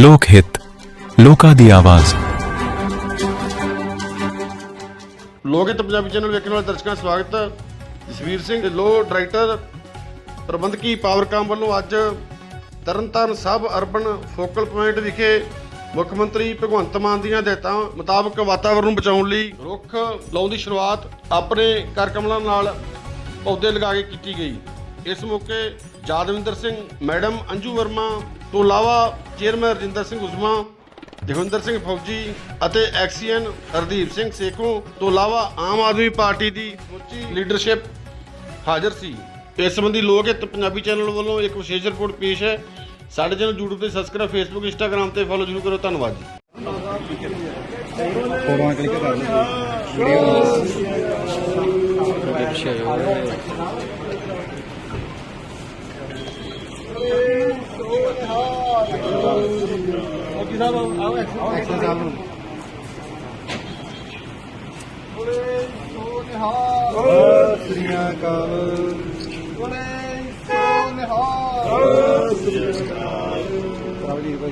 ਲੋਕ ਹਿੱਤ, ਲੋਕਾਂ ਦੀ ਆਵਾਜ਼। ਲੋਕਿਤ ਪੰਜਾਬੀ ਚੈਨਲ ਵੇਖਣ ਵਾਲੇ ਦਰਸ਼ਕਾਂ ਦਾ ਸਵਾਗਤ ਹੈ। ਜਸਵੀਰ ਸਿੰਘ ਲੋ ਡਾਇਰੈਕਟਰ, ਪ੍ਰਬੰਧਕੀ ਪਾਵਰਕਾਮ ਵੱਲੋਂ ਅੱਜ Tarn Taran suburban focal point ਵਿਖੇ ਮੁੱਖ ਮੰਤਰੀ ਭਗਵੰਤ ਮਾਨ ਦੀਆਂ ਹਦਾਇਤਾਂ ਮੁਤਾਬਕ ਵਾਤਾਵਰਣ ਨੂੰ ਬਚਾਉਣ ਲਈ ਰੁੱਖ ਲਾਉਣ ਦੀ ਸ਼ੁਰੂਆਤ ਆਪਣੇ ਕਰਕਮਲਾਂ ਨਾਲ ਪੌਦੇ ਲਗਾ ਕੇ ਕੀਤੀ ਗਈ। ਇਸ ਮੌਕੇ ਜਾਦਵਿੰਦਰ ਸਿੰਘ, ਮੈਡਮ ਅੰਜੂ ਵਰਮਾ ਤੋਂ ਇਲਾਵਾ ਚੇਅਰਮੈਨ ਰਜਿੰਦਰ ਸਿੰਘ ਉਸਮਾ ਜਗਵਿੰਦਰ ਸਿੰਘ ਫੌਜੀ ਅਤੇ ਐਕਸੀਐਨ ਹਰਦੀਪ ਸਿੰਘ ਸੇਖੋਂ ਤੋਂ ਇਲਾਵਾ ਆਮ ਆਦਮੀ ਪਾਰਟੀ ਦੀ ਸਮੁੱਚੀ ਲੀਡਰਸ਼ਿਪ ਹਾਜ਼ਰ ਸੀ। ਇਸ ਸੰਬੰਧੀ ਲੋਕ ਹਿੱਤ ਪੰਜਾਬੀ ਚੈਨਲ ਵੱਲੋਂ ਇੱਕ ਵਿਸ਼ੇਸ਼ ਰਿਪੋਰਟ ਪੇਸ਼ ਹੈ। ਸਾਡੇ ਚੈਨਲ YouTube ਤੇ ਸਬਸਕ੍ਰਾਈਬ Facebook, Instagram ਤੇ ਫੋਲੋ ਜ਼ਰੂਰ ਕਰੋ। ਧੰਨਵਾਦ ਜੀ। ਫੋਟੋਆਂ ਕਲਿੱਕ ਕਰ ਲਓ ਸ੍ਰੀ ਅਕਾਲ ਪ੍ਰਭਜੀਤ ਭਾਈ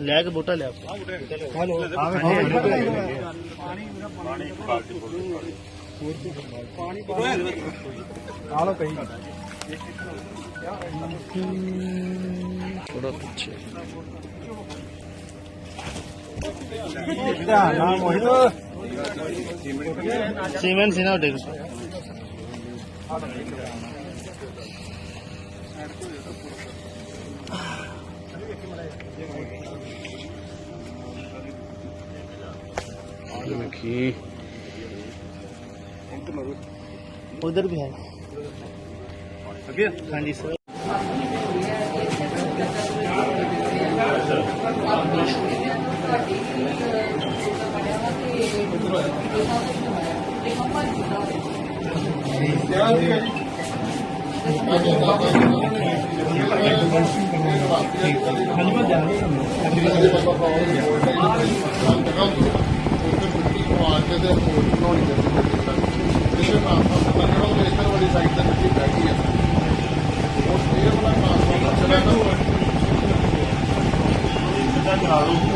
ਲੈ ਕੇ ਬੋਟਾ ਲਿਆ। ਹੈਲੋ। ਆ ਲੋ ਕਈ ਥੋੜਾ ਪਿੱਛੇ ਨਾਲ ਮੋਹਿਤ ਸੀਮੈਂਟ ਸੀ ਨਾ ਡਿੱਗ देखिए उधर भी है हाँ जी सर Thank you.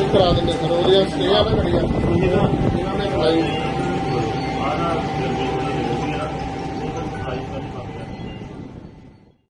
ਕਰਾ ਦਿੰਦੇ ਸਰ ਉਹਦੀਆਂ ਸਟੇ ਆ ਨਾ ਘੜੀਆਂ ਇਹਨਾਂ ਨੇ ਬਣਾਈ